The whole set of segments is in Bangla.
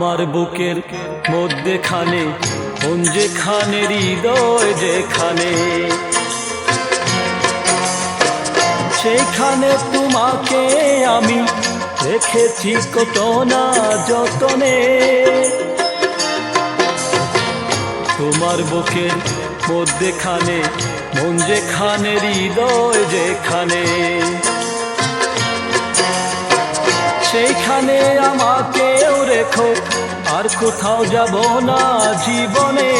আমার বুকের মধ্যেখানে, কোন যেখানে হৃদয় যেখানে? সেইখানে তোমাকে আমি রেখেছি কত না যতনে। তোমার বুকের মধ্যেখানে মন যেখানে হৃদয় যেখানে? সেইখানে আমাকেও রেখো, আর কোথাও যাব না জীবনে।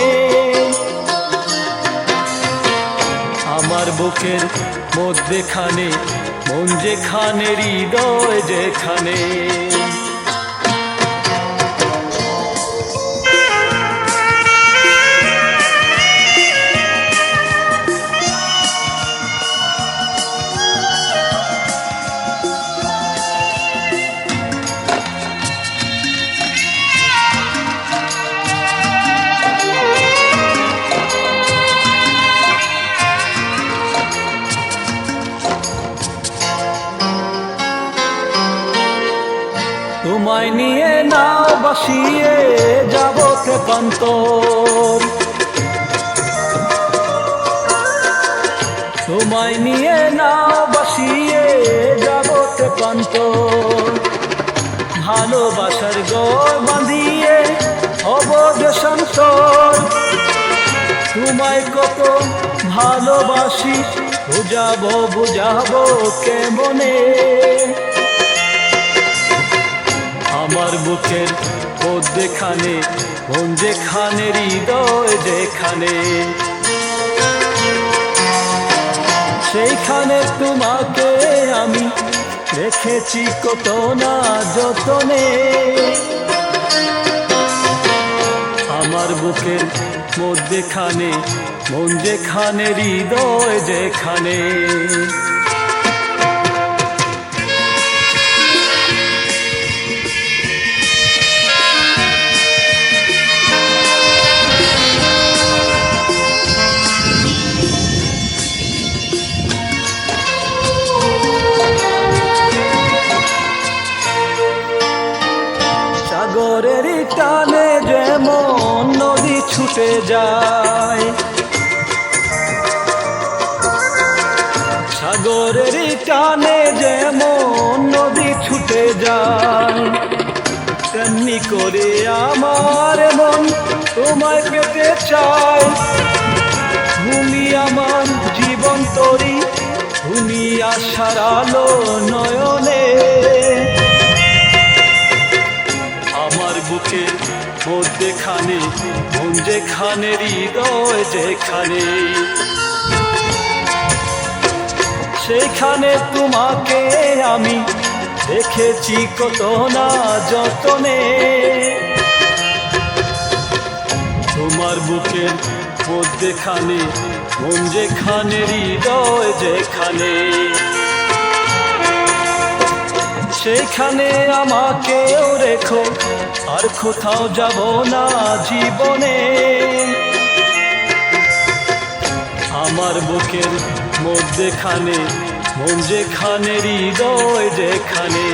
আমার বুকের মধ্যেখানে, মন যেখানে, হৃদয় যেখানে। তোমায় নিয়ে নাও বাসিয়ে যাব কেপান্তর তোমায় নিয়ে নাও বাসিয়ে যাব কেপান্তর ভালোবাসার গর বাঁধিয়ে অবধ সন্তর তোমায় কত ভালোবাসি, বুঝাবো বুঝাবো কেমনে? আমার বুকের মধ্যেখানে মন যেখানে, হৃদয় যেখানে। সেইখানে তোমাকে আমি রেখেছি কত না যতনে। আমার বুকের মধ্যেখানে মন যেখানে, হৃদয় যেখানে। সাগরের টানে যেমন নদী ছুটে যায়। সাগরের টানে যেমন নদী ছুটে যায়, তেমনি করে আমার মন তোমায় পেতে চায়। তুমি আমার জীবন তরি তুমি আশার আলো নয়নে। বুকের মধ্যেখানে মন যেখানে, হৃদয় যেখানে। সেখানে তোমাকে আমি দেখেছি কত না যতনে। তোমার বুকের মধ্যেখানে মন যেখানে, হৃদয় যেখানে। সেখানে আমাকেও রেখো, আর কোথাও যাব না জীবনে। আমার বুকের মধ্যেখানে, মন যেখানে, হৃদয় যেখানে।